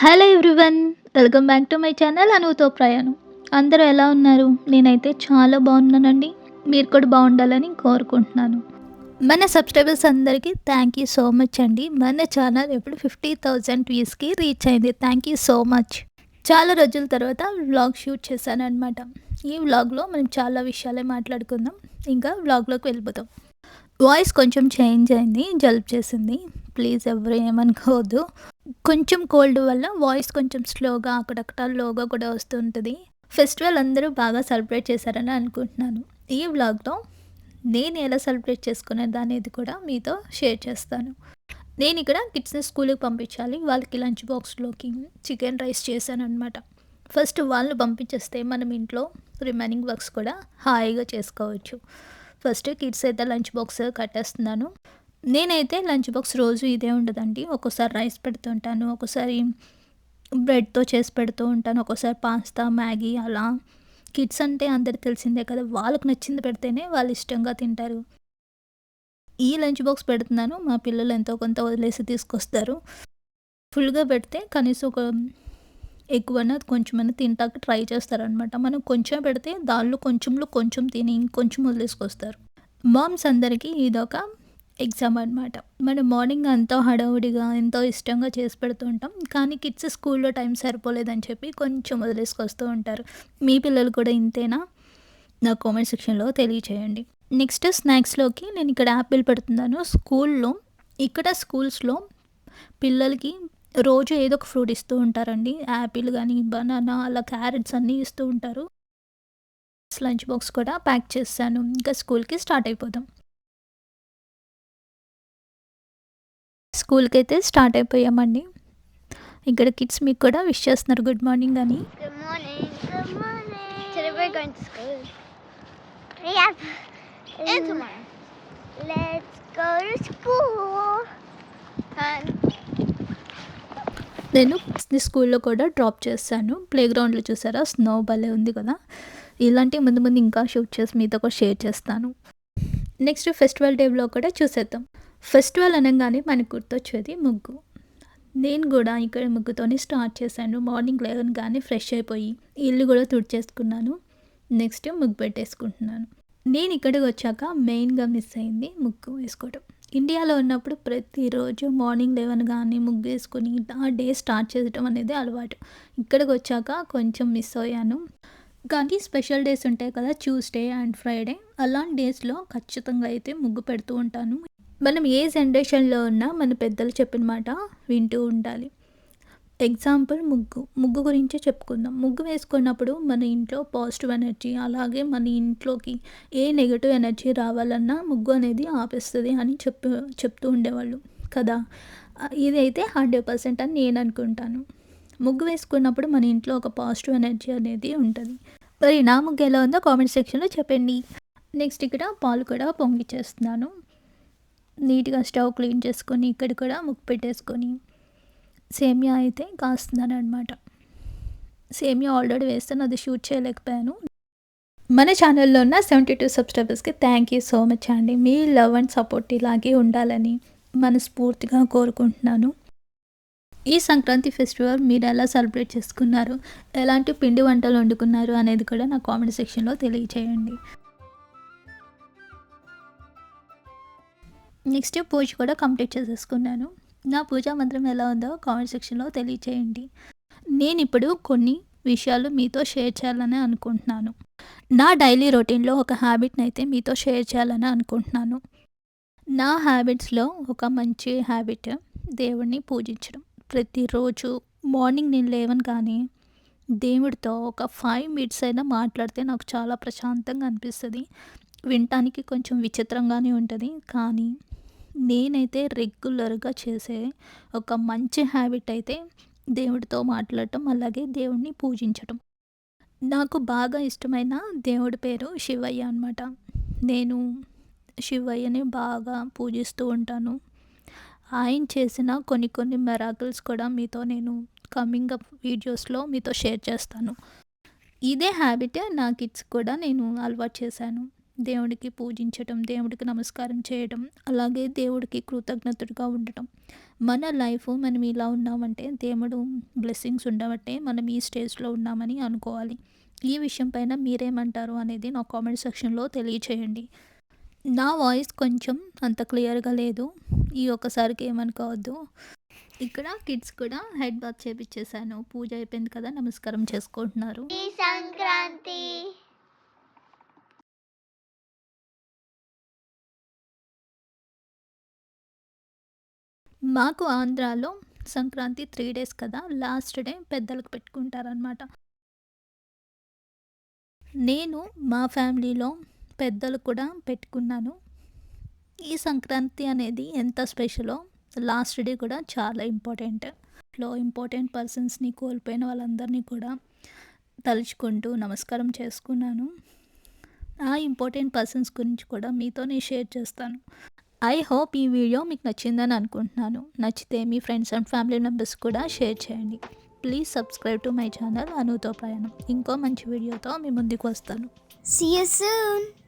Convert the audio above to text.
Hello everyone welcome back to my channel అనుతో ప్రయాణం. అందరూ ఎలా ఉన్నారు? నేనైతే చాలా బాగున్నానండి. మీరు కూడా బాగుండాలని కోరుకుంటున్నాను. మన సబ్స్క్రైబర్స్ అందరికీ థ్యాంక్ యూ సో మచ్ అండి. మన ఛానల్ ఇప్పుడు ఫిఫ్టీ థౌజండ్ వ్యూస్కి రీచ్ అయింది. థ్యాంక్ యూ సో మచ్ చాలా రోజుల తర్వాత వ్లాగ్ షూట్ చేశాను అనమాట ఈ వ్లాగ్లో మనం చాలా విషయాలే మాట్లాడుకుందాం. ఇంకా వ్లాగ్లోకి వెళ్ళిపోతాం వాయిస్ కొంచెం చేంజ్ అయింది జలుబు చేసింది. ప్లీజ్ ఎవరు ఏమనుకోవద్దు. కొంచెం కోల్డ్ వల్ల వాయిస్ కొంచెం స్లోగా అక్కడక్కడ లోగా కూడా వస్తుంటుంది ఫెస్టివల్ అందరూ బాగా సెలబ్రేట్ చేశారని అనుకుంటున్నాను. ఈ వ్లాగ్లో నేను ఎలా సెలబ్రేట్ చేసుకునేది అనేది కూడా మీతో షేర్ చేస్తాను. నేను ఇక్కడ కిడ్స్ని స్కూల్కి పంపించాలి. వాళ్ళకి లంచ్ బాక్స్లోకి చికెన్ రైస్ చేశాను అనమాట ఫస్ట్ వాళ్ళని పంపించేస్తే మనం ఇంట్లో రిమైనింగ్ వర్క్స్ కూడా హాయిగా చేసుకోవచ్చు. ఫస్ట్ కిడ్స్ అయితే లంచ్ బాక్స్ కట్టేస్తున్నాను. నేనైతే లంచ్ బాక్స్ రోజు ఇదే ఉండదండి. ఒక్కోసారి రైస్ పెడుతుంటాను ఒక్కోసారి బ్రెడ్తో చేసి పెడుతూ ఉంటాను ఒక్కోసారి పాస్తా మ్యాగీ అలా. కిడ్స్ అంటే అందరికి తెలిసిందే కదా వాళ్ళకి నచ్చింది పెడితేనే వాళ్ళు ఇష్టంగా తింటారు. ఈ లంచ్ బాక్స్ పెడుతున్నాను మా పిల్లలు ఎంతో కొంత వదిలేసి తీసుకొస్తారు. ఫుల్గా పెడితే కనీసం ఒక ఎక్కువైనా కొంచెమైనా తింటాక ట్రై చేస్తారనమాట మనం కొంచెం పెడితే దానిలో కొంచెంలో కొంచెం తిని ఇంకొంచెం వదిలేసుకొస్తారు. మామ్స్ అందరికీ ఇదొక ఎగ్జామ్ అనమాట మనం మార్నింగ్ ఎంతో హడావుడిగా ఎంతో ఇష్టంగా చేసి పెడుతూ ఉంటాం. కానీ కిడ్స్ స్కూల్లో టైం సరిపోలేదని చెప్పి కొంచెం వదిలేసుకొస్తూ ఉంటారు. మీ పిల్లలు కూడా ఇంతేనా? నా కామెంట్ సెక్షన్లో తెలియచేయండి. నెక్స్ట్ స్నాక్స్లోకి నేను ఇక్కడ యాపిల్ పెడుతున్నాను. స్కూల్లో ఇక్కడ స్కూల్స్లో పిల్లలకి రోజు ఏదో ఒక ఫ్రూట్ ఇస్తూ ఉంటారండి. యాపిల్ కానీ బనానా అలా క్యారెట్స్ అన్నీ ఇస్తూ ఉంటారు. లంచ్ బాక్స్ కూడా ప్యాక్ చేస్తాను ఇంకా స్కూల్కి స్టార్ట్ అయిపోదాం. స్కూల్కి అయితే స్టార్ట్ అయిపోయామండి. ఇక్కడ కిడ్స్ మీకు కూడా విష్ చేస్తున్నారు. గుడ్ మార్నింగ్ అని. And నేను స్కూల్లో కూడా డ్రాప్ చేశాను. ప్లే గ్రౌండ్లో చూసారా? స్నో భలే ఉంది కదా. ఇలాంటి ముందు ముందు ఇంకా షూట్ చేసి మీతో కూడా షేర్ చేస్తాను. నెక్స్ట్ ఫెస్టివల్ డేలో కూడా చూసేద్దాం. ఫెస్టివల్ అనగానే మనకు గుర్తొచ్చేది ముగ్గు. నేను కూడా ఇక్కడ ముగ్గుతోనే స్టార్ట్ చేశాను. మార్నింగ్ లేవగానే ఫ్రెష్ అయిపోయి ఇల్లు కూడా తుడిచేసుకున్నాను. నెక్స్ట్ ముగ్గు పెట్టేసుకుంటున్నాను. నేను ఇక్కడికి వచ్చాక మెయిన్గా మిస్ అయింది ముగ్గు వేసుకోవడం ఇండియాలో ఉన్నప్పుడు ప్రతిరోజు మార్నింగ్ లెవెన్ కానీ ముగ్గు వేసుకొని ఆ డే స్టార్ట్ చేయడం అనేది అలవాటు. ఇక్కడికి వచ్చాక కొంచెం మిస్ అయ్యాను. కానీ స్పెషల్ డేస్ ఉంటాయి కదా ట్యూస్డే అండ్ ఫ్రైడే. అలాంటి డేస్లో ఖచ్చితంగా అయితే ముగ్గు పెడుతూ ఉంటాను. మనం ఏ జనరేషన్లో ఉన్నా మన పెద్దలు చెప్పిన మాట వింటూ ఉండాలి. ఎగ్జాంపుల్ ముగ్గు. ముగ్గు గురించే చెప్పుకుందాం. ముగ్గు వేసుకున్నప్పుడు మన ఇంట్లో పాజిటివ్ ఎనర్జీ అలాగే మన ఇంట్లోకి ఏ నెగటివ్ ఎనర్జీ రావాలన్నా ముగ్గు అనేది ఆపేస్తుంది అని చెప్పు చెప్తూ ఉండేవాళ్ళు. కదా? ఇదైతే హండ్రెడ్ పర్సెంట్ అని నేను అనుకుంటాను. ముగ్గు వేసుకున్నప్పుడు మన ఇంట్లో ఒక పాజిటివ్ ఎనర్జీ అనేది ఉంటుంది. మరి నా ముగ్గు ఎలా ఉందో కామెంట్ సెక్షన్లో చెప్పండి. నెక్స్ట్ ఇక్కడ పాలు కూడా పొంగిచ్చేస్తున్నాను నీట్గా స్టవ్ క్లీన్ చేసుకొని ఇక్కడ కూడా ముక్కు పెట్టేసుకొని సేమియా అయితే కాస్తున్నాను అనమాట సేమియా ఆల్రెడీ వేస్తాను అది షూట్ చేయలేకపోయాను. మన ఛానల్లో ఉన్న సెవెంటీ టూ సబ్స్క్రైబర్స్కి థ్యాంక్ యూ సో మచ్ అండి. మీ లవ్ అండ్ సపోర్ట్ ఇలాగే ఉండాలని మనస్ఫూర్తిగా కోరుకుంటున్నాను. ఈ సంక్రాంతి ఫెస్టివల్ మీరు ఎలా సెలబ్రేట్ చేసుకున్నారు? ఎలాంటి పిండి వంటలు వండుకున్నారు అనేది కూడా నా కామెంట్ సెక్షన్లో తెలియచేయండి. నెక్స్ట్ పూజ కూడా కంప్లీట్ చేసేసుకున్నాను. నా పూజా మంత్రం ఎలా ఉందో కామెంట్ సెక్షన్లో తెలియచేయండి. నేను ఇప్పుడు కొన్ని విషయాలు మీతో షేర్ చేయాలని అనుకుంటున్నాను. నా డైలీ రొటీన్లో ఒక హ్యాబిట్ని అయితే మీతో షేర్ చేయాలని అనుకుంటున్నాను. నా హ్యాబిట్స్లో ఒక మంచి హ్యాబిట్ దేవుడిని పూజించడం. ప్రతిరోజు మార్నింగ్ నేను లేవను కానీ దేవుడితో ఒక ఫైవ్ మినిట్స్ అయినా మాట్లాడితే నాకు చాలా ప్రశాంతంగా అనిపిస్తుంది. వినటానికి కొంచెం విచిత్రంగానే ఉంటుంది. కానీ నేనైతే రెగ్యులర్గా చేసే ఒక మంచి హ్యాబిట్ అయితే దేవుడితో మాట్లాడటం అలాగే దేవుడిని పూజించటం. నాకు బాగా ఇష్టమైన దేవుడి పేరు శివయ్య అనమాట నేను శివయ్యని బాగా పూజిస్తూ ఉంటాను. ఆయన చేసిన కొన్ని కొన్ని మెరాకిల్స్ కూడా మీతో నేను కమింగ్ అప్ వీడియోస్లో మీతో షేర్ చేస్తాను. ఇదే హ్యాబిటే నా కిడ్స్ కూడా నేను అలవాటు చేశాను. దేవుడికి పూజించటం దేవుడికి నమస్కారం చేయడం అలాగే దేవుడికి కృతజ్ఞతగా ఉండటం. మన లైఫ్ మనం ఇలా ఉన్నామంటే దేవుడు బ్లెస్సింగ్స్ ఉండబట్టే మనం ఈ స్టేజ్లో ఉన్నామని అనుకోవాలి. ఈ విషయం పైన మీరేమంటారు అనేది నా కామెంట్ సెక్షన్లో తెలియచేయండి. నా వాయిస్ కొంచెం అంత క్లియర్గా లేదు. ఈ ఒక్కసారికి ఏమనుకోవద్దు. ఇక్కడ కిడ్స్ కూడా హెడ్ బాత్ చేపించేశాను పూజ అయిపోయింది కదా నమస్కారం చేసుకుంటున్నారు. సంక్రాంతి మాకు ఆంధ్రాలో సంక్రాంతి త్రీ డేస్ కదా లాస్ట్ డే పెద్దలకు పెట్టుకుంటారనమాట నేను మా ఫ్యామిలీలో పెద్దలు కూడా పెట్టుకున్నాను. ఈ సంక్రాంతి అనేది ఎంత స్పెషలో లాస్ట్ డే కూడా చాలా ఇంపార్టెంట్. లో ఇంపార్టెంట్ పర్సన్స్ని కోల్పోయిన వాళ్ళందరినీ కూడా తలుచుకుంటూ నమస్కారం చేసుకున్నాను. ఆ ఇంపార్టెంట్ పర్సన్స్ గురించి కూడా మీతో నేను షేర్ చేస్తాను. ఐ హోప్ ఈ వీడియో మీకు నచ్చిందని అనుకుంటున్నాను. నచ్చితే మీ ఫ్రెండ్స్ అండ్ ఫ్యామిలీ మెంబర్స్ కూడా షేర్ చేయండి. Please subscribe to my channel అనుతో ప్రయాణం ఇంకో మంచి వీడియోతో మీ ముందుకు వస్తాను. See.